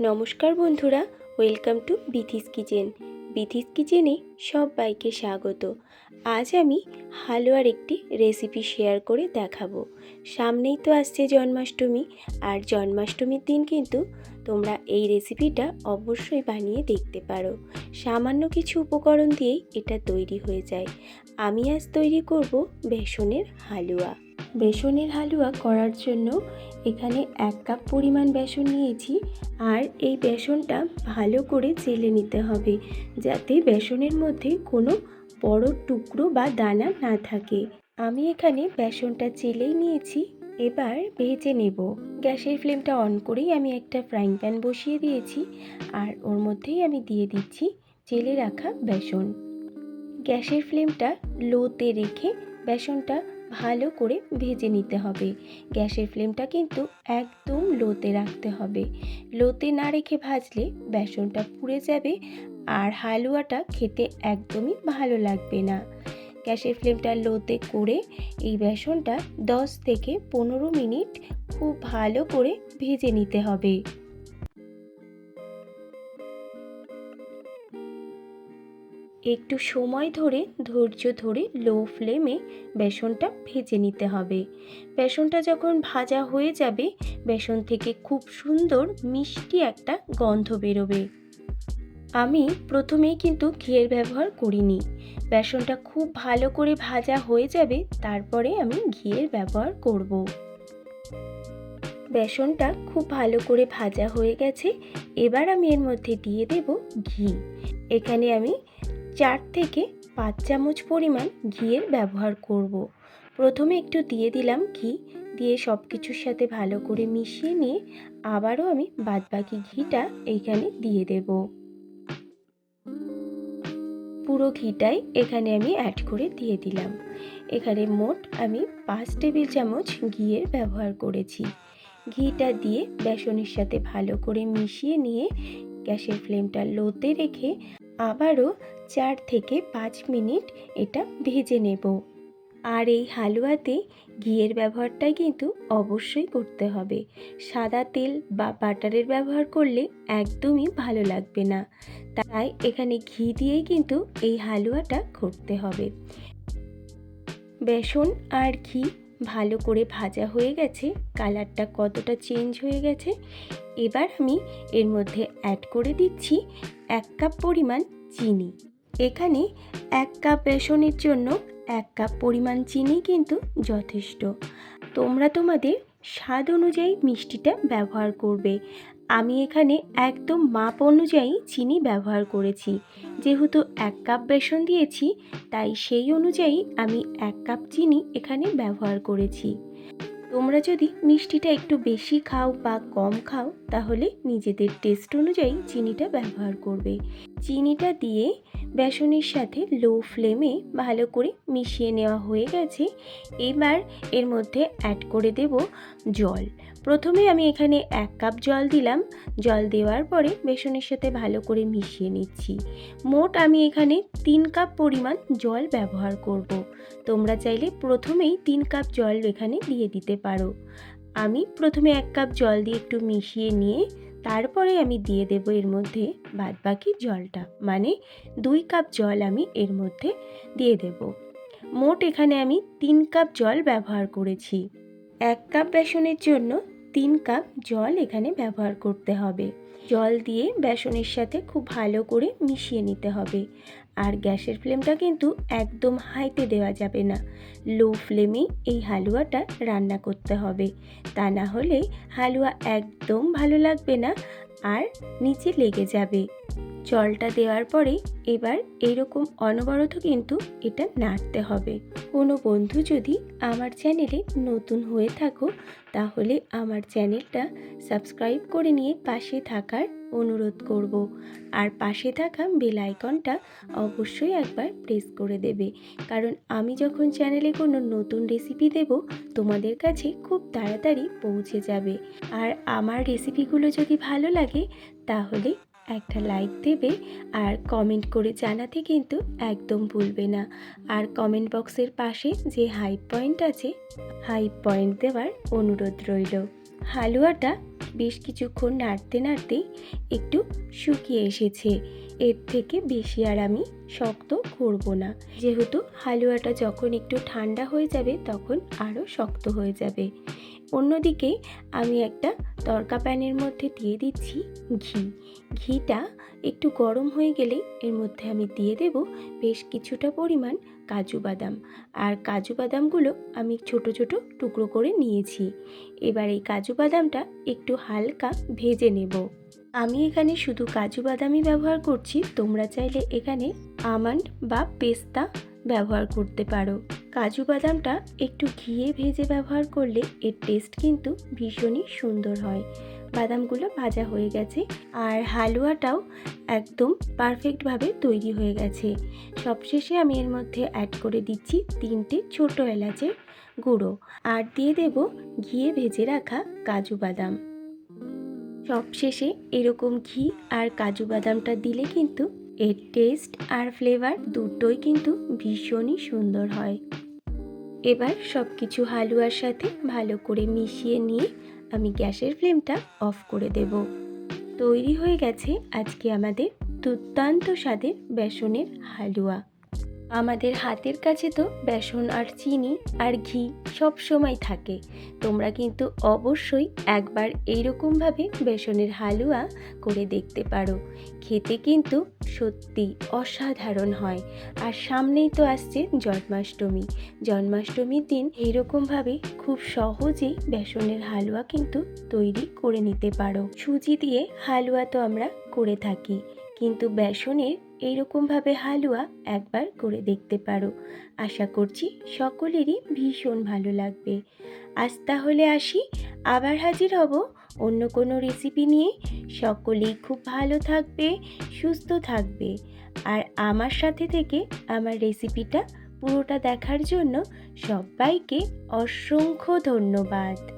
নমস্কার বন্ধুরা, welcome to Bithi's kitchen. Bithi's কিচেনে সবাইকে স্বাগত। আজ আমি হালুয়ার একটি রেসিপি শেয়ার করে দেখাবো। সামনেই তো আসছে জন্মাষ্টমী, আর জন্মাষ্টমীর দিন কিন্তু তোমরা এই রেসিপিটা অবশ্যই বানিয়ে দেখতে পারো। সামান্য কিছু উপকরণ দিয়েই এটা তৈরি হয়ে যায়। আমি আজ তৈরি করব বেসনের হালুয়া। বেসনের হালুয়া করার জন্য এখানে এক কাপ পরিমাণ বেসন নিয়েছি আর এই বেসনটা ভালো করে চেলে নিতে হবে যাতে বেসনের মধ্যে কোনো বড় টুকরো বা দানা না থাকে। আমি এখানে বেসনটা চেলেই নিয়েছি, এবার ভেজে নেব। গ্যাসের ফ্লেমটা অন করেই আমি একটা ফ্রাইং প্যান বসিয়ে দিয়েছি আর ওর মধ্যেই আমি দিয়ে দিচ্ছি চেলে রাখা বেসন। গ্যাসের ফ্লেমটা লোতে রেখে বেসনটা ভালো করে ভেজে নিতে হবে। গ্যাসের ফ্লেমটা কিন্তু একদম লোতে রাখতে হবে। লোতে না রেখে ভাজলে বেসনটা পুড়ে যাবে আর হালুয়াটা খেতে একদমই ভালো লাগবে না। গ্যাসের ফ্লেমটা লোতে করে এই বেসনটা 10 থেকে পনেরো মিনিট খুব ভালো করে ভেজে নিতে হবে। একটু সময় ধরে, ধৈর্য ধরে লো ফ্লেমে বেসনটা ভেজে নিতে হবে। বেসনটা যখন ভাজা হয়ে যাবে, বেসন থেকে খুব সুন্দর মিষ্টি একটা গন্ধ বেরোবে। আমি প্রথমেই কিন্তু ঘিয়ের ব্যবহার করিনি। বেসনটা খুব ভালো করে ভাজা হয়ে যাবে, তারপরে আমি ঘিয়ের ব্যবহার করব। বেসনটা খুব ভালো করে ভাজা হয়ে গেছে, এবার আমি এর মধ্যে দিয়ে দেব ঘি। এখানে আমি চার থেকে পাঁচ চামচ পরিমাণ ঘিয়ের ব্যবহার করব। প্রথমে একটু দিয়ে দিলাম ঘি, দিয়ে সব কিছুর সাথে ভালো করে মিশিয়ে নিয়ে আবারও আমি বাদবাকি ঘিটা এইখানে দিয়ে দেব। পুরো ঘিটাই এখানে আমি অ্যাড করে দিয়ে দিলাম। এখানে মোট আমি পাঁচ টেবিল চামচ ঘিয়ের ব্যবহার করেছি। ঘিটা দিয়ে বেসনের সাথে ভালো করে মিশিয়ে নিয়ে গ্যাসের ফ্লেমটা লোতে রেখে আবারও চার থেকে পাঁচ মিনিট এটা ভেজে নেব। আর এই হালুয়াতে ঘিয়ের ব্যবহারটাই কিন্তু অবশ্যই করতে হবে। সাদা তেল বা বাটারের ব্যবহার করলে একদমই ভালো লাগবে না। তাই এখানে ঘি দিয়েই কিন্তু এই হালুয়াটা করতে হবে। বেসন আর ঘি ভালো করে ভাজা হয়ে গেছে, কালারটা কতটা চেঞ্জ হয়ে গেছে। এবার আমি এর মধ্যে অ্যাড করে দিচ্ছি এক কাপ পরিমাণ চিনি। এখানে এক কাপ বেসনের জন্য এক কাপ পরিমাণ চিনি কিন্তু যথেষ্ট। তোমরা তোমাদের স্বাদ অনুযায়ী মিষ্টিটা ব্যবহার করবে। আমি এখানে একদম মাপ অনুযায়ী চিনি ব্যবহার করেছি। যেহেতু এক কাপ বেসন দিয়েছি, তাই সেই অনুযায়ী আমি এক কাপ চিনি এখানে ব্যবহার করেছি। তোমরা যদি মিষ্টিটা একটু বেশি খাও বা কম খাও, তাহলে নিজেদের টেস্ট অনুযায়ী চিনিটা ব্যবহার করবে। চিনিটা দিয়ে বেসনের সাথে লো ফ্লেমে ভালো করে মিশিয়ে নেওয়া হয়ে গেছে। এবার এর মধ্যে অ্যাড করে দেব জল। প্রথমে আমি এখানে এক কাপ জল দিলাম। জল দেওয়ার পরে বেসনের সাথে ভালো করে মিশিয়ে নিচ্ছি। মোট আমি এখানে তিন কাপ পরিমাণ জল ব্যবহার করব। তোমরা চাইলে প্রথমেই তিন কাপ জল এখানে দিয়ে দিতে পারো। আমি প্রথমে এক কাপ জল দিয়ে একটু মিশিয়ে নিয়ে তারপরে আমি দিয়ে দেব এর মধ্যে বাদবাকি জলটা। মানে দুই কাপ জল আমি এর মধ্যে দিয়ে দেব। মোট এখানে আমি তিন কাপ জল ব্যবহার করেছি। এক কাপ বেসনের জন্য তিন কাপ জল এখানে ব্যবহার করতে হবে। জল দিয়ে বেসনের সাথে খুব ভালো করে মিশিয়ে নিতে হবে। আর গ্যাসের ফ্লেমটা কিন্তু একদম হাইতে দেওয়া যাবে না। লো ফ্লেমে এই হালুয়াটা রান্না করতে হবে। তা না হলে হালুয়া একদম ভালো লাগবে না আর নিচে লেগে যাবে। জলটা দেওয়ার পরে এবার এরকম অনবরত কিন্তু এটা নাড়তে হবে। কোনো বন্ধু যদি আমার চ্যানেলে নতুন হয়ে থাকো, তাহলে আমার চ্যানেলটা সাবস্ক্রাইব করে নিয়ে পাশে থাকার অনুরোধ করব। আর পাশে থাকা বেল আইকনটা অবশ্যই একবার প্রেস করে দেবে। কারণ আমি যখন চ্যানেলে কোনো নতুন রেসিপি দেব, তোমাদের কাছে খুব তাড়াতাড়ি পৌঁছে যাবে। আর আমার রেসিপিগুলো যদি ভালো লাগে, তাহলে একটা লাইক দেবে আর কমেন্ট করে জানাতে কিন্তু একদম ভুলবে না। আর কমেন্ট বক্সের পাশে যে হাই পয়েন্ট আছে হাই পয়েন্ট দেওয়ার অনুরোধ রইল। হালুয়াটা বেশ কিছুক্ষণ নাড়তে নাড়তেই একটু শুকিয়ে এসেছে। এর থেকে বেশি আর আমি শক্ত করব না। যেহেতু হালুয়াটা যখন একটু ঠান্ডা হয়ে যাবে, তখন আরও শক্ত হয়ে যাবে। অন্যদিকে আমি একটা তরকা প্যানের মধ্যে দিয়ে দিচ্ছি ঘি। ঘিটা একটু গরম হয়ে গেলে এর মধ্যে আমি দিয়ে দেব বেশ কিছুটা পরিমাণ কাজু বাদাম। আর কাজু বাদামগুলো আমি ছোট ছোট টুকরো করে নিয়েছি। এবার এই কাজু বাদামটা একটু হালকা ভেজে নেব। আমি এখানে শুধু কাজু বাদামই ব্যবহার করছি, তোমরা চাইলে এখানে আমন্ড বা পেস্তা ব্যবহার করতে পারো। কাজু বাদামটা একটু ঘিয়ে ভেজে ব্যবহার করলে এর টেস্ট কিন্তু ভীষণই সুন্দর হয়। বাদামগুলো ভাজা হয়ে গেছে আর হালুয়াটাও একদম পারফেক্টভাবে তৈরি হয়ে গেছে। সবশেষে আমি এর মধ্যে অ্যাড করে দিচ্ছি তিনটে ছোটো এলাচের গুঁড়ো আর দিয়ে দেব ঘিয়ে ভেজে রাখা কাজু বাদাম। সবশেষে এরকম ঘি আর কাজু বাদামটা দিলে কিন্তু এর টেস্ট আর ফ্লেভার দুটোই কিন্তু ভীষণই সুন্দর হয়। এবার সব কিছু হালুয়ার সাথে ভালো করে মিশিয়ে নিয়ে আমি গ্যাসের ফ্লেমটা অফ করে দেব। তৈরি হয়ে গেছে আজকে আমাদের দুর্দান্ত স্বাদের বেসনের হালুয়া। আমাদের হাতের কাছে তো বেসন আর চিনি আর ঘি সব সময় থাকে। তোমরা কিন্তু অবশ্যই একবার এইরকমভাবে বেসনের হালুয়া করে দেখতে পারো। খেতে কিন্তু সত্যি অসাধারণ হয়। আর সামনেই তো আসছে জন্মাষ্টমী। জন্মাষ্টমীর দিন এইরকমভাবে খুব সহজেই বেসনের হালুয়া কিন্তু তৈরি করে নিতে পারো। সুজি দিয়ে হালুয়া তো আমরা করে থাকি। কিন্তু বেসনের এইরকমভাবে হালুয়া একবার করে দেখতে পারো। আশা করছি সকলেরই ভীষণ ভালো লাগবে। আজ তাহলে আসি, আবার হাজির হব অন্য কোনো রেসিপি নিয়ে। সকলেই খুব ভালো থাকবে, সুস্থ থাকবে। আর আমার সাথে থেকে আমার রেসিপিটা পুরোটা দেখার জন্য সবাইকে অসংখ্য ধন্যবাদ।